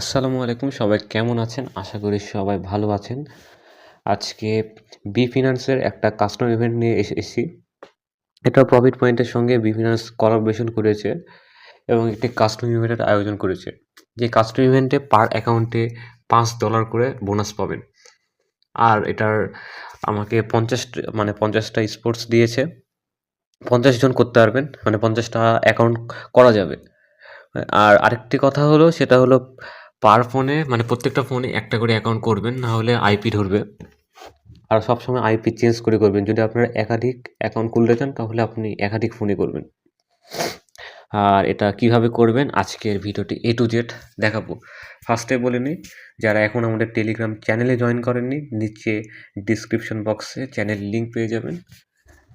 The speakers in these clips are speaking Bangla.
আসসালামু আলাইকুম, সবাই কেমন আছেন? আশা করি সবাই ভালো আছেন। আজকে বি ফিনান্সের একটা কাস্টমার ইভেন্ট নিয়ে এসেছি। এটা প্রফিট পয়েন্টের সঙ্গে বি ফিনান্স কোলাবোরেশন করেছে এবং একটি কাস্টমার ইভেন্টের আয়োজন করেছে। যে কাস্টমার ইভেন্টে পার অ্যাকাউন্টে পাঁচ ডলার করে বোনাস পাবেন। আর এটার আমাকে পঞ্চাশ মানে পঞ্চাশটা স্পোর্টস দিয়েছে। পঞ্চাশ জন করতে পারবেন মানে পঞ্চাশটা অ্যাকাউন্ট করা যাবে। আর আরেকটি কথা হলো, সেটা হলো পার ফোনে মানে প্রত্যেকটা ফোনে একটা করে অ্যাকাউন্ট করবেন, না হলে আইপি ধরবে। আর সবসময় আইপি চেঞ্জ করে করবেন। যদি আপনারা একাধিক অ্যাকাউন্ট খুলতে চান, তাহলে আপনি একাধিক ফোনে করবেন। আর এটা কীভাবে করবেন, আজকের ভিডিওটি এ টু জেড দেখাবো। ফার্স্টে বলে নিই, যারা এখন আমাদের টেলিগ্রাম চ্যানেলে জয়েন করেননি, নিচে ডিসক্রিপশন বক্সে চ্যানেল লিঙ্ক পেয়ে যাবেন।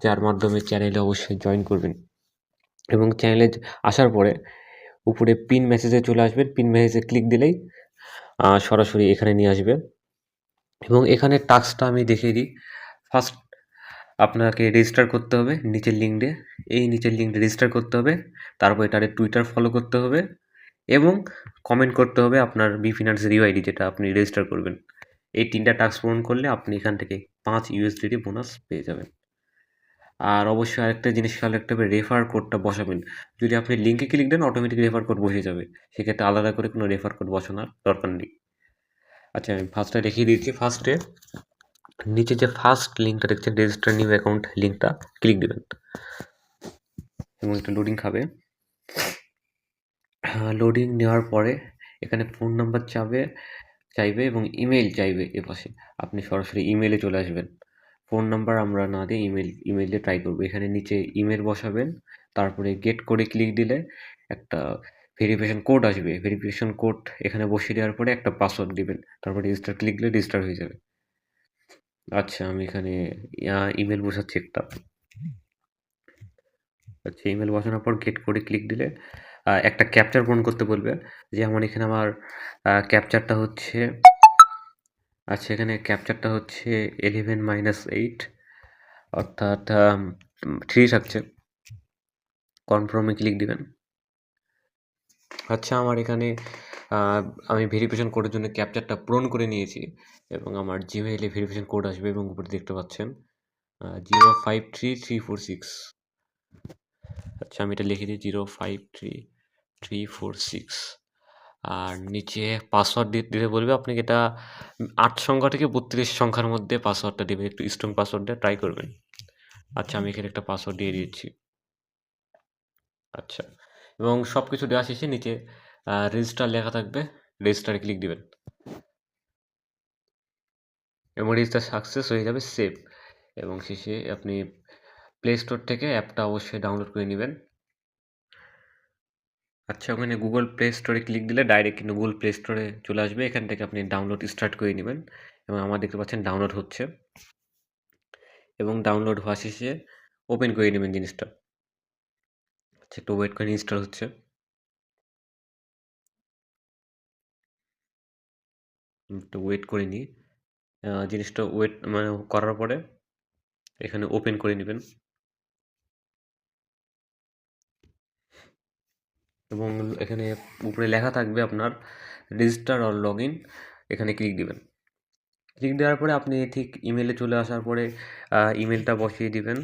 যার মাধ্যমে চ্যানেলে অবশ্যই জয়েন করবেন। এবং চ্যানেলে আসার পরে উপরে পিন মেসেজে চলে আসবেন পিন মেসেজে ক্লিক দিলেই সরাসরি এখানে নিয়ে আসবে। এবং এখানে টাস্কটা আমি দেখিয়ে দিই। ফার্স্ট আপনাকে রেজিস্টার করতে হবে নিচের লিঙ্কডে এই নিচের লিঙ্কডে রেজিস্টার করতে হবে। তারপর এটারে টুইটার ফলো করতে হবে। এবং কমেন্ট করতে হবে আপনার বি ফিনান্স ইউআইডি যেটা আপনি রেজিস্টার করবেন। এই তিনটা টাস্ক পূরণ করলে আপনি এখান থেকে পাঁচ ইউএসডিটি বোনাস পেয়ে যাবেন। আর অবশ্যই আরেকটা জিনিস খেয়াল রাখতে হবে রেফার কোডটা বসাবেন। যদি আপনি লিঙ্কে ক্লিক দেন অটোমেটিক রেফার কোড বসে যাবে। সেক্ষেত্রে আলাদা করে কোনো রেফার কোড বসানোর দরকার নেই। আচ্ছা আমি ফার্স্টে দেখিয়ে দিচ্ছি। ফার্স্টে নিচে যে ফার্স্ট লিঙ্কটা দেখছেন রেজিস্টার নিউ অ্যাকাউন্ট লিঙ্কটা ক্লিক দেবেন। এবং একটু লোডিং খাবে। লোডিং নেওয়ার পরে এখানে ফোন নাম্বার চাবে, চাইবে এবং ইমেল চাইবে এ পাশে আপনি সরাসরি ইমেলে চলে আসবেন। ফোন নাম্বার আমরা না দিয়ে ইমেল ইমেলে ট্রাই করব। এখানে নিচে ইমেল বসাবেন, তারপরে গেট করে ক্লিক দিলে একটা ভেরিফিকেশন কোড আসবে। ভেরিফিকেশন কোড এখানে বসিয়ে দেওয়ার পরে একটা পাসওয়ার্ড দিবেন। তারপরে রেজিস্টার ক্লিক দিলে রেজিস্টার হয়ে যাবে। আচ্ছা আমি এখানে ইমেল বসাচ্ছি একটা। আচ্ছা ইমেল বসানোর পর গেট করে ক্লিক দিলে একটা ক্যাপচার পূরণ করতে বলবে। যে আমার এখানে আমার ক্যাপচারটা হচ্ছে আচ্ছা এখানে ক্যাপচারটা হচ্ছে এলেভেন মাইনাস এইট অর্থাৎ থ্রি থাকছে। কনফার্মে ক্লিক দিবেন। আচ্ছা আমার এখানে আমি ভেরিফিকেশন কোডের জন্য ক্যাপচারটা পূরণ করে নিয়েছি এবং আমার জিমেইলে ভেরিফিকেশন কোড আসবে এবং উপরে দেখতে পাচ্ছেন zero five three three four six আচ্ছা আমি এটা লিখে দিই zero five three three four six আর নিচে পাসওয়ার্ড দিয়ে দিতে বলবে আপনি এটা আট সংখ্যা থেকে বত্রিশ সংখ্যার মধ্যে পাসওয়ার্ডটা দেবেন, একটু স্ট্রং পাসওয়ার্ড দিয়ে ট্রাই করবেন। আচ্ছা আমি এখানে একটা পাসওয়ার্ড দিয়ে দিয়েছি। আচ্ছা এবং সব কিছু দেওয়া শেষে নিচে রেজিস্টার লেখা থাকবে রেজিস্টারে ক্লিক দিবেন। এবং রেজিস্টার সাকসেস হয়ে যাবে সেভ এবং শেষে আপনি প্লে স্টোর থেকে অ্যাপটা অবশ্যই ডাউনলোড করে নেবেন। আচ্ছা ওখানে গুগল প্লে স্টোরে ক্লিক দিলে ডাইরেক্ট কিন্তু গুগল প্লে স্টোরে চলে আসবে। এখান থেকে আপনি ডাউনলোড স্টার্ট করে নেবেন এবং আমার দেখতে পাচ্ছেন ডাউনলোড হচ্ছে। এবং ডাউনলোড হওয়া শেষে ওপেন করে নেবেন জিনিসটা। আচ্ছা একটু ওয়েট করে ইনস্টল হচ্ছে। একটু ওয়েট করে নিই। জিনিসটা ওয়েট মানে করার পরে এখানে ওপেন করে নেবেন। এবং এখানে উপরে লেখা থাকবে আপনার রেজিস্টার অর লগ ইন এখানে ক্লিক দিবেন। ক্লিক দেওয়ার পরে আপনি ঠিক ইমেলে চলে আসার পরে ইমেলটা বসিয়ে দিবেন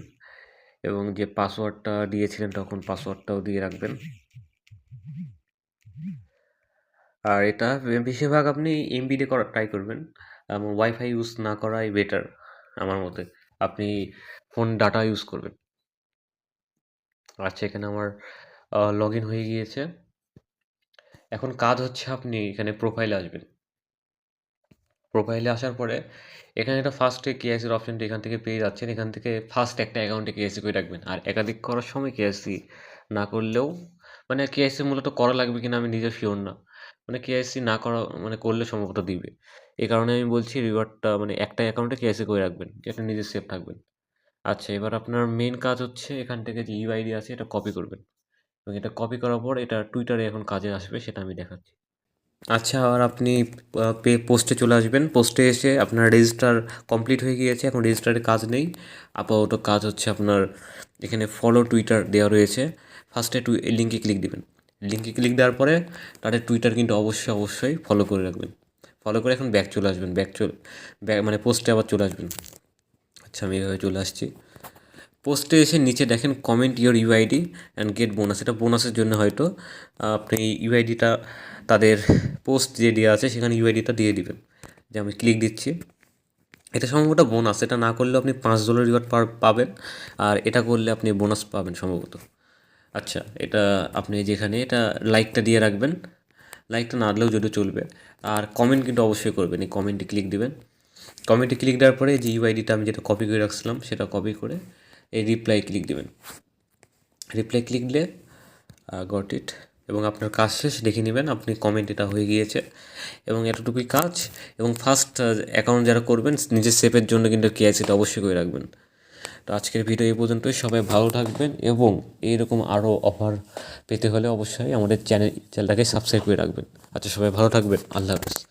এবং যে পাসওয়ার্ডটা দিয়েছিলেন তখন পাসওয়ার্ডটাও দিয়ে রাখবেন। আর এটা বেশিরভাগ আপনি এমবি দিয়ে করার ট্রাই করবেন। এবং ওয়াইফাই ইউজ না করাই বেটার আমার মতে। আপনি ফোন ডাটা ইউজ করবেন। আচ্ছা এখানে আমার লগ ইন হয়ে গিয়েছে। এখন কাজ হচ্ছে আপনি এখানে প্রোফাইলে আসবেন। প্রোফাইলে আসার পরে এখানে একটা ফার্স্টে কেএসির অপশানটা এখান থেকে পেয়ে যাচ্ছেন। এখান থেকে ফার্স্ট একটা অ্যাকাউন্টে কেএসি করে রাখবেন। আর একাধিক করার সময় কেএসি না করলেও মানে কেএসি মূলত করা লাগবে কিনা আমি নিজে শিওর না। মানে কেএসি না করা মানে করলে সম্ভবত দিবে। এই কারণে আমি বলছি রিওয়ার্ডটা মানে একটা অ্যাকাউন্টে কেএসি করে রাখবেন যাতে নিজে সেফ থাকবেন। আচ্ছা এবার আপনার মেন কাজ হচ্ছে এখান থেকে যে ইউআইডি আছে, এটা কপি করবেন। এবং এটা কপি করার পর এটা টুইটারে এখন কাজে আসবে, সেটা আমি দেখাচ্ছি। আচ্ছা আর আপনি পে পোস্টে চলে আসবেন। পোস্টে এসে আপনার রেজিস্টার কমপ্লিট হয়ে গিয়েছে, এখন রেজিস্টারের কাজ নেই। আপাতত কাজ হচ্ছে আপনার, এখানে ফলো টুইটার দেওয়া রয়েছে। ফার্স্টে টু লিঙ্কে ক্লিক দিবেন। লিঙ্কে ক্লিক দেওয়ার পরে তাদের টুইটার কিন্তু অবশ্যই অবশ্যই ফলো করে রাখবেন। ফলো করে এখন ব্যাক চলে আসবেন। ব্যাক চলে ব্যাক মানে পোস্টে আবার চলে আসবেন। আচ্ছা আমি এভাবে চলে আসছি। পোস্টে এসে নিচে দেখেন comment your UID and get bonus এটা বোনাসের জন্য হয়তো আপনি ইউআইডিটা তাদের পোস্ট যে দেওয়া আছে সেখানে ইউআইডিটা দিয়ে দিবেন। যে আমি ক্লিক দিচ্ছি। এটা সম্ভবত বোনাস এটা না করলেও আপনি পাঁচ ডলার রিওয়ার্ড পাবেন। আর এটা করলে আপনি বোনাস পাবেন সম্ভবত। আচ্ছা এটা আপনি যেখানে এটা লাইকটা দিয়ে রাখবেন। লাইকটা না দিলেও যদি চলবে। আর কমেন্ট কিন্তু অবশ্যই করবেন। এই কমেন্টে ক্লিক দিবেন। কমেন্টে ক্লিক দেওয়ার পরে যে ইউআইডিটা আমি যেটা কপি করে রাখছিলাম সেটা কপি করে এই রিপ্লাই ক্লিক দেবেন। রিপ্লাই ক্লিক দিলে গট ইট এবং আপনার কাজ শেষ, দেখে নেবেন আপনি কমেন্ট এটা হয়ে গিয়েছে। এবং এতটুকুই কাজ। এবং ফার্স্ট অ্যাকাউন্ট যারা করবেন, নিজের সেভের জন্য কিন্তু কেআইসিটা অবশ্যই করে রাখবেন। তো আজকের ভিডিও এই পর্যন্তই। সবাই ভালো থাকবেন এবং এইরকম আরও অফার পেতে হলে অবশ্যই আমাদের চ্যানেল চ্যানেলটাকে সাবস্ক্রাইব করে রাখবেন। আচ্ছা সবাই ভালো থাকবেন। আল্লাহ হাফেজ।